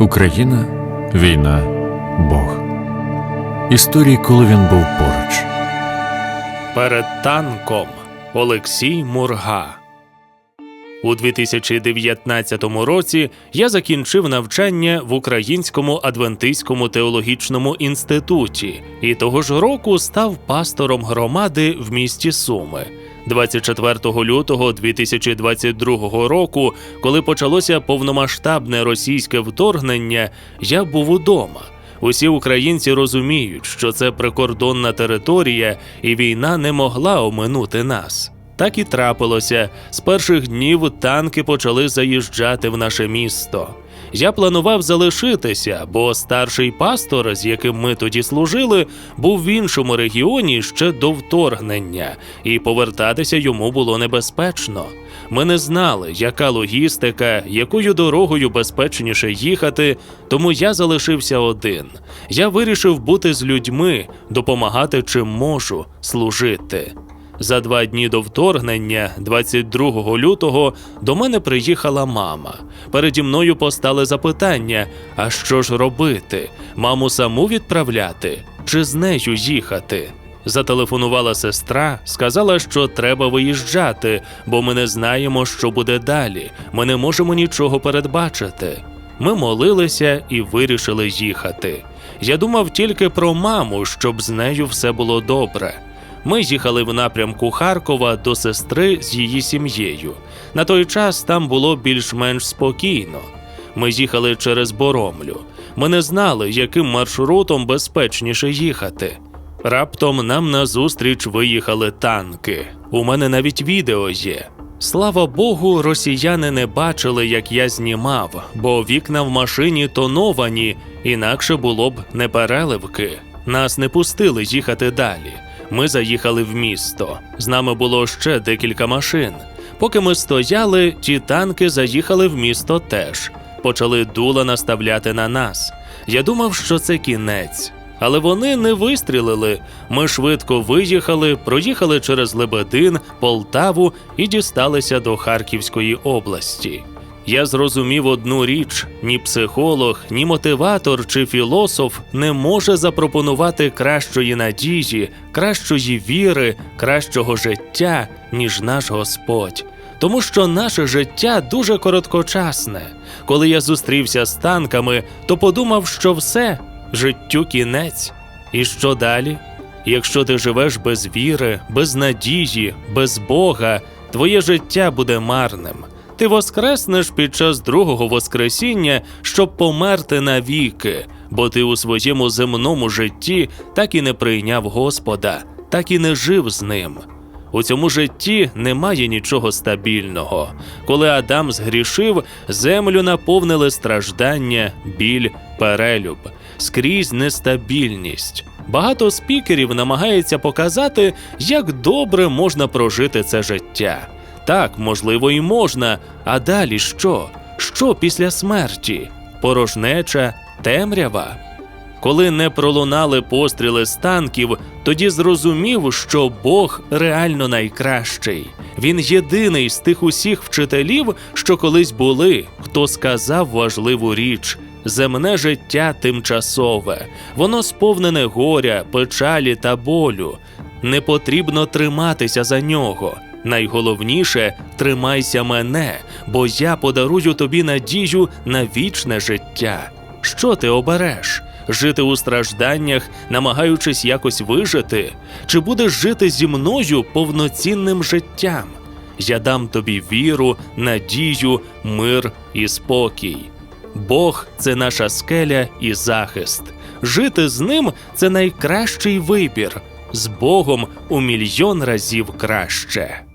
Україна, війна, Бог. Історії, коли він був поруч. Перед танком Олексій Мурга. У 2019 році я закінчив навчання в Українському адвентистському теологічному інституті і того ж року став пастором громади в місті Суми. 24 лютого 2022 року, коли почалося повномасштабне російське вторгнення, я був удома. Усі українці розуміють, що це прикордонна територія, і війна не могла оминути нас. Так і трапилося. З перших днів танки почали заїжджати в наше місто. Я планував залишитися, бо старший пастор, з яким ми тоді служили, був в іншому регіоні ще до вторгнення, і повертатися йому було небезпечно. Ми не знали, яка логістика, якою дорогою безпечніше їхати, тому я залишився один. Я вирішив бути з людьми, допомагати чим можу, служити. За два дні до вторгнення, 22 лютого, до мене приїхала мама. Переді мною постали запитання: а що ж робити? Маму саму відправляти чи з нею їхати? Зателефонувала сестра, сказала, що треба виїжджати, бо ми не знаємо, що буде далі. Ми не можемо нічого передбачити. Ми молилися і вирішили їхати. Я думав тільки про маму, щоб з нею все було добре. Ми їхали в напрямку Харкова до сестри з її сім'єю. На той час там було більш-менш спокійно. Ми їхали через Боромлю. Ми не знали, яким маршрутом безпечніше їхати. Раптом нам назустріч виїхали танки. У мене навіть відео є. Слава Богу, росіяни не бачили, як я знімав, бо вікна в машині тоновані, інакше було б непереливки. Нас не пустили їхати далі. Ми заїхали в місто. З нами було ще декілька машин. Поки ми стояли, ті танки заїхали в місто теж. Почали дула наставляти на нас. Я думав, що це кінець. Але вони не вистрілили. Ми швидко виїхали, проїхали через Лебедин, Полтаву і дісталися до Харківської області. Я зрозумів одну річ: ні психолог, ні мотиватор чи філософ не може запропонувати кращої надії, кращої віри, кращого життя, ніж наш Господь. Тому що наше життя дуже короткочасне. Коли я зустрівся з танками, то подумав, що все, життю кінець. І що далі? Якщо ти живеш без віри, без надії, без Бога, твоє життя буде марним. Ти воскреснеш під час другого воскресіння, щоб померти навіки, бо ти у своєму земному житті так і не прийняв Господа, так і не жив з ним. У цьому житті немає нічого стабільного. Коли Адам згрішив, землю наповнили страждання, біль, перелюб, скрізь нестабільність. Багато спікерів намагається показати, як добре можна прожити це життя. Так, можливо, і можна. А далі що? Що після смерті? Порожнеча, темрява. Коли не пролунали постріли з танків, тоді зрозумів, що Бог реально найкращий. Він єдиний з тих усіх вчителів, що колись були, хто сказав важливу річ. Земне життя тимчасове, воно сповнене горя, печалі та болю. Не потрібно триматися за нього. Найголовніше тримайся мене, бо я подарую тобі надію на вічне життя. Що ти обереш? Жити у стражданнях, намагаючись якось вижити, чи будеш жити зі мною повноцінним життям? Я дам тобі віру, надію, мир і спокій. Бог це наша скеля і захист. Жити з ним це найкращий вибір. З Богом у мільйон разів краще.